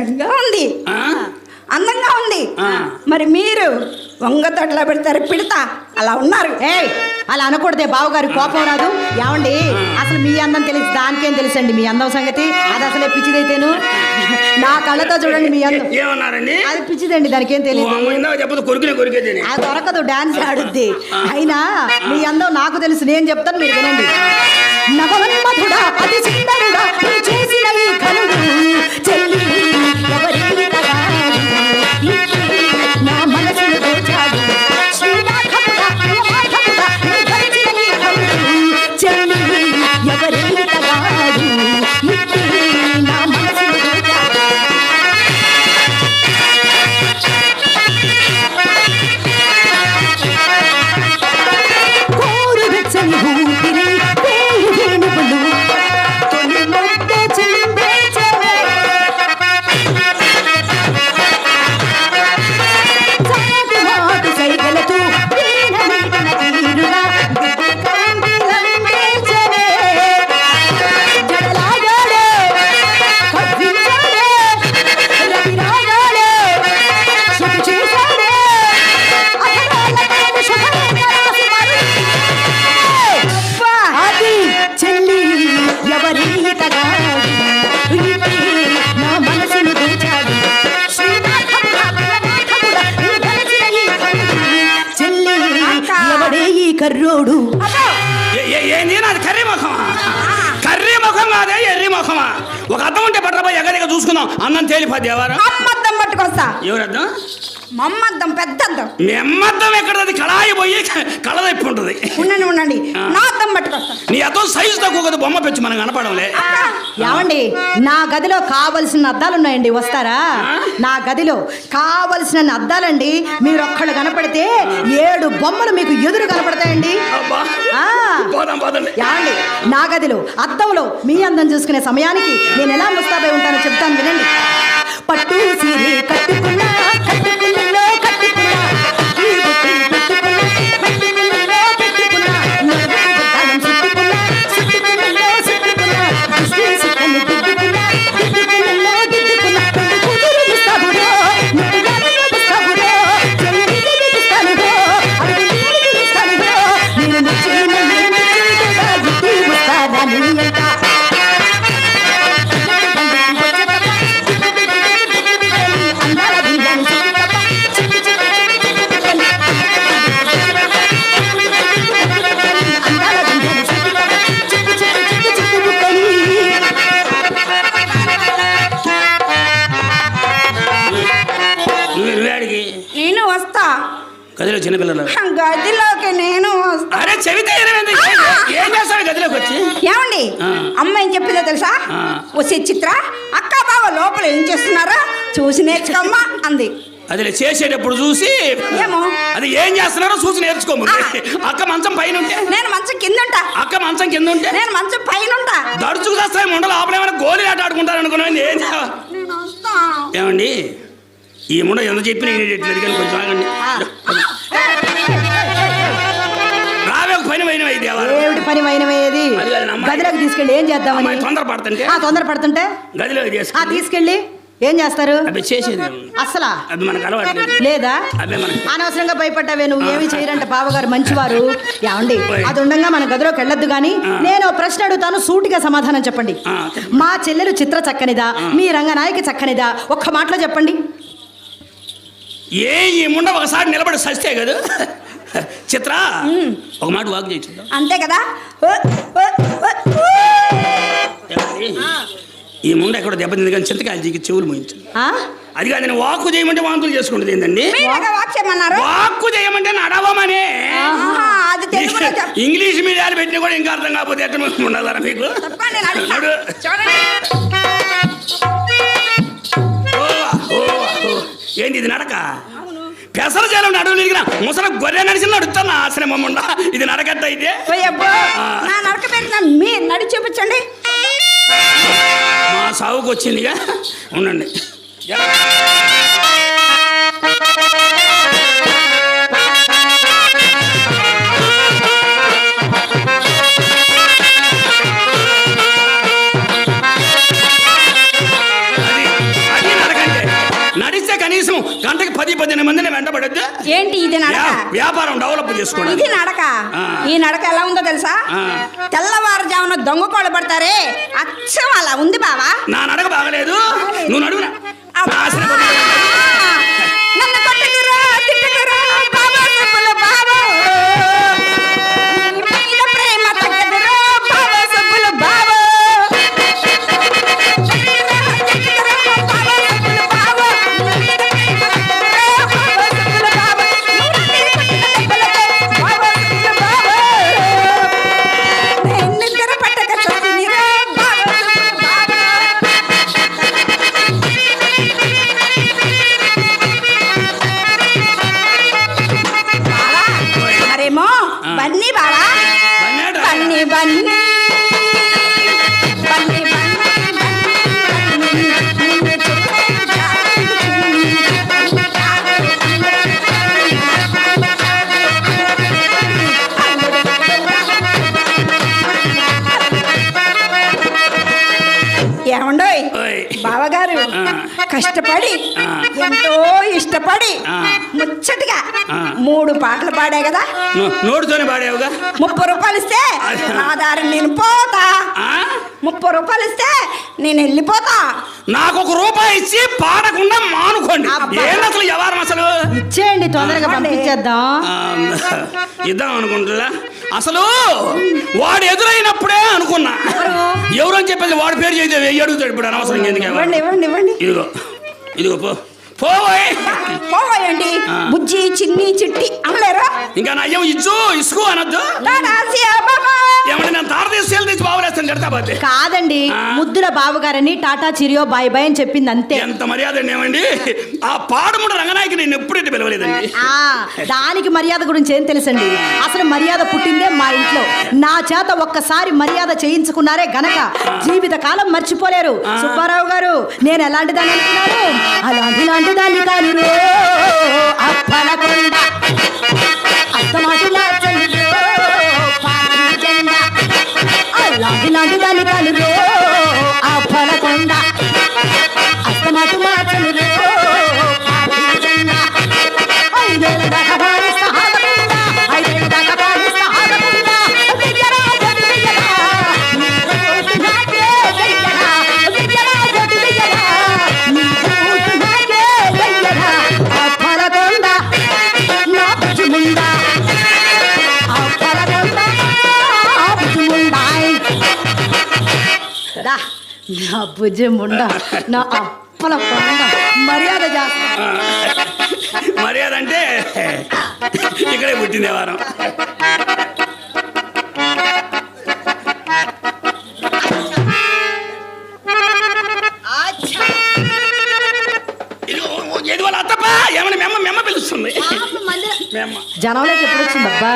అందంగా ఉంది? అందంగా ఉంది. మరి మీరు వంగ తొట్ల పెడతారు? పిడతా. అలా ఉన్నారు. ఏయ్ అలా అనకూడదే బావగారి కోపం రాదు. ఏమండి? అసలు మీ అందం తెలిసి దానికేం తెలుసండి మీ అందం సంగతి? అది అసలే పిచ్చిదైతేను. నా కళ్ళతో చూడండి మీ అందం. ఏమన్నారండి? అది పిచ్చిదండి దానికి ఏం తెలియదు అది దొరకదు డాన్స్ ఆడుద్ది. అయినా మీ అందం నాకు తెలుసు నేను చెప్తాను మీరు వినండి. నవమన్మధుడా అతి సుందరుడా కర్రోడు. ఏ- ఏ- ఏంది నాది కర్రీ ముఖమా? కర్రీ ముఖం కాదే ఎర్రి ముఖమా? ఒక అర్థం ఉంటే పట్టరా ఎగరిగా చూసుకుందాం. అన్నం తేలిపోద్ది ఎవరు? అమ్మద్దం పట్టుకొస్తా. ఎవరు అర్థం మమ్మద్దం పెద్దద్దం. మెమ్మద్దం ఎక్కడది? కళాయి పోయి కళ తెప్పి ఉంటుంది. ఉండండి ఉండండి. నా అద్దం పట్టుకొస్తా. నీ అర్థం సైజు తక్కువ కదా బొమ్మ పెంచి మనం కనపడంలే. ఏమండి? నా గదిలో కావలసిన అద్దాలు ఉన్నాయండి వస్తారా నా గదిలో కావలసిన అద్దాలండి మీరు ఒక్కళ్ళు కనపడితే ఏడు బొమ్మలు మీకు ఎదురు కనపడతాయండి. ఏమండి? నా గదిలో అద్దంలో మీ అందం చూసుకునే సమయానికి నేను ఎలా ముస్తాబై ఉంటానో చెప్తాను వినండి. గదిలో చిన్నపిల్లలు. గదిలోకి నేను అరే చెబితే ఏమైంది? ఏం చేస్తావు గదిలోకి వచ్చి? ఏమండి. అమ్మ ఏం చెప్పిందో తెలుసా. వచ్చే చిత్ర అక్క బావ లోపల ఏం చేస్తున్నారా చూసి నేర్చుకోమ్మా అంది. అది చేసేటప్పుడు చూసి ఏమో? అది ఏం చేస్తున్నారో చూసి నేర్చుకోము. అక్క మంచం పైన ఉంటే నేను మంచం కింద ఉంటా అక్క మంచం కింద ఉంటే నేను మంచం పైన ఉంటా దడుచుకు చేస్తాయి ముండలు ఆపలేమని గోళీ ఆట ఆడుకుంటారు అనుకున్నాను ఏం ఏమండి? ఈ ముండ ఎంత చెప్పిన కానీ కొంచెం ఆగండి. పని మైనమయ్యేది అమ్మాయి. గదిలోకి తీసుకెళ్ళి ఏం చేద్దామని? అమ్మాయి తొందర పడుతుంటే ఆ తొందర పడుతుంటే గదిలో ఆ తీసుకెళ్ళి. ఏం చేస్తారు? అసలా లేదా. అనవసరంగా భయపడ్డావే నువ్వు ఏమి చేయరంట బావగారు మంచివారు. ఏమండి. అది ఉండగా మన గదిలోకి వెళ్ళొద్దు ఆ. నేను ప్రశ్న అడుగుతాను సూటిగా సమాధానం చెప్పండి. మా చెల్లెలు చిత్ర చక్కనిదా? మీ రంగనాయకి చక్కనిదా? ఒక్క మాటలో చెప్పండి. ఏ ఈ ముండ ఒకసారి నిలబడి సస్తే కదా? చిత్ర ఒక మాట వాక్ చేయొచ్చు అంతే కదా. ఈ ముండ ఎక్కడ దెబ్బతింది కానీ చింతకాయలకి చెవులు మోయించింది ఆ? అది కాదు నేను వాక్కు చేయమంటే వాంతులు చేసుకుంటుంది ఏంటండి వాక్కు చేయమంటే నడవమనే. ఇంగ్లీష్ మీడియాలు పెట్టిన కూడా ఇంకా అర్థం కాకపోతే ఎట్ట ఉండాలరా మీకు. ఏంది ఇది నడక? పెసర చేలం నడువు నిరిగిన ముసలి గొర్రె నడిచిన నడుస్తున్నా ఆశ్రమం ఉండ ఇది నడకట్ట అయితే అబ్బో, నా నడక పెట్టిన మీ నడి చూపించండి. మా సాగుకు వచ్చిందిగా ఉండండి. పదిహేను మందిని వెంటబడద్దు ఏంటి ఇది నడక? వ్యాపారం డెవలప్ చేసుకోవడం ఇది నడక. ఈ నడక ఎలా ఉందో తెలుసా. తెల్లవారుజామున దొంగ కోళ్ళు పడతారే. అచ్చం అలా ఉంది బావా. నా నడక బాగలేదు. నువ్వు నడుగునా ఆ. ఎంతో ఇష్టపడి. ముచ్చటగా. మూడు పాటలు పాడే కదా? నోటితోనే పాడావుగా? ముప్పై రూపాయలు ఇస్తే. నా దారి నేను పోతా. ఆ? ముప్పై రూపాయలు ఇస్తే నేను వెళ్ళిపోతా. నాకు ఒక రూపాయి ఇచ్చి పాడకుండా మానుకోండి. అసలు వ్యవహారం అసలు? ఇచ్చేయండి తొందరగా పంపించేద్దాం. ఇద్దాం అనుకుంటున్నా. అసలు వాడు ఎదురైనప్పుడే అనుకున్నా. ఎవరు? అని చెప్పేసి వాడి పేరు చేస్తే అడుగుతాడు ఇప్పుడు అనవసరం ఎందుకు ఇవ్వండి ఇవ్వండి ఇవ్వండి. ఇదిగో. ఇదిగో పో. పోవోయ్. పోవాయండి. ఆ. బుజ్జి చిన్ని చిట్టి అనలేరు ఇంకా నా అయ్యం ఇచ్చు ఇసుకు అనొద్దు. తాడాసి అబ్బమ్మా. ఏమంటే నేను తాడ తీసి సేల్ తెచ్చి బాబులేస్తాను తిడతా పోతే కాదండి. ముద్దుల బావగారని టాటా చిరియో బాయ్ బాయ్ అని చెప్పింది అంతే. ఎంత మర్యాద ఏమండి? ఆ పాడముడు రంగనాయకి నేను ఎప్పుడైతే పిలవలేదండి. దానికి మర్యాద గురించి ఏం తెలుసండి? అసలు మర్యాద పుట్టిందే మా ఇంట్లో. నా చేత ఒక్కసారి మర్యాద చేయించుకున్నారే గనక జీవిత కాలం మర్చిపోలేరు. సుబ్బారావు గారు నేను ఎలాంటి దాన్ని అనుకున్నారు అలాంటి లాంటి దాన్ని కాను రో, అప్పలకొండ. అత్తమాటులా అలాంటి లాంటి దాన్ని కాను రో, నా భుజముండ నా అప్పల కొండ మర్యాద చేస్తా. మర్యాద అంటే ఇక్కడే పుట్టింది వారం ఏది వాళ్ళ అత్తప్ప. ఏమన్నా మెమ్మ మెమ్మ పిలుస్తుంది. మెమ్మ జనంలోకి ఎప్పుడు వచ్చింది అబ్బా